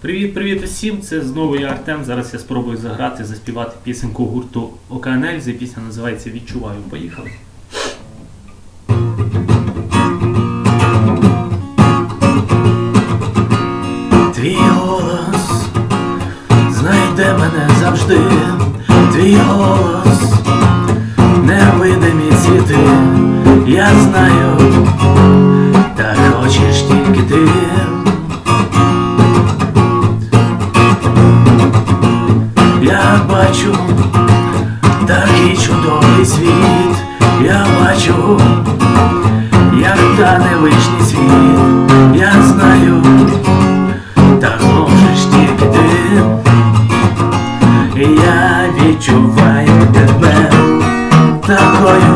Привіт-привіт усім! Це знову я Артем. Зараз я спробую заграти, заспівати пісеньку гурту Океанельзи. Пісня називається Відчуваю. Поїхали. Твій голос знайде мене завжди. Твій голос невидимі світи. Я знаю, бачу такий чудовий світ, я бачу, як та невишній світ, я знаю, так можеш тільки ти, я відчуваю тебе такою,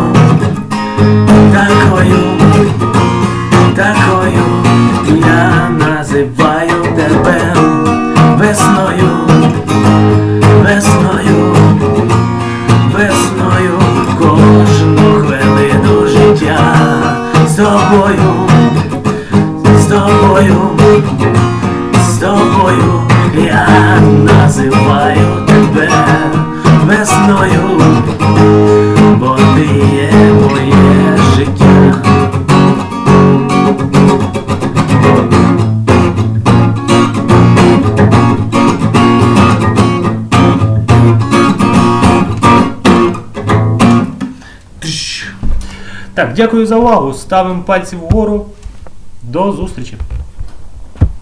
тобою, з тобою, з тобою я Так, дякую за увагу. Ставимо пальці вгору. До зустрічі.